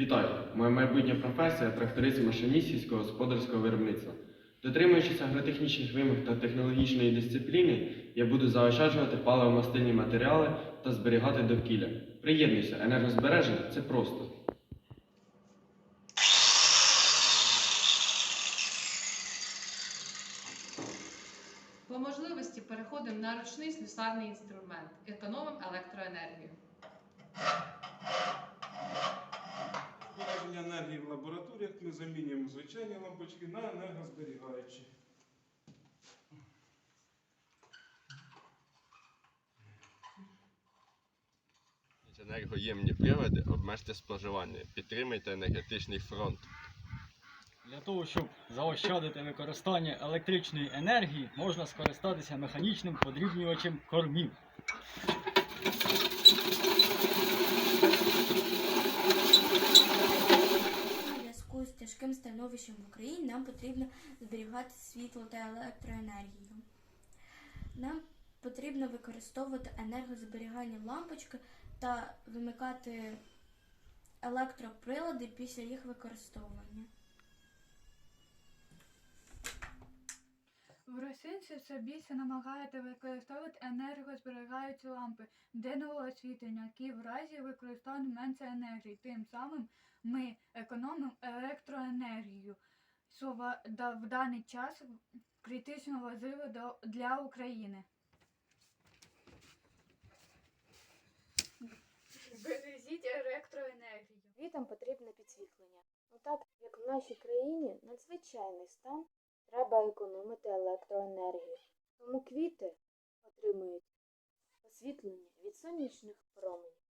Вітаю! Моя майбутня професія тракторист машиніст сільськогосподарського виробництва. Дотримуючись агротехнічних вимог та технологічної дисципліни, я буду заощаджувати паливомастильні матеріали та зберігати довкілля. Приєднуйся, енергозбереження це просто. По можливості переходимо на ручний слюсарний інструмент. Економимо електроенергію. Енергії в лабораторіях ми замінюємо звичайні лампочки на енергозберігаючі. Енергоємні прилади обмежте споживання. Підтримайте енергетичний фронт. Для того, щоб заощадити використання електричної енергії, можна скористатися механічним подрібнювачем кормів. Становищем в Україні нам потрібно зберігати світло та електроенергію. Нам потрібно використовувати енергозберігання лампочки та вимикати електроприлади після їх використовування. Росинці все більше намагаєте використовувати енергозберігаючі лампи денного освітлення, які в разі використання менше енергії. Тим самим ми економимо електроенергію, що да- в даний час критично важливо до- для України. Бережіть електроенергію. Квітам потрібне підсвітлення. Ну так як в нашій країні надзвичайний стан, треба економити електроенергію. Тому квіти отримують освітлення від сонячних променів.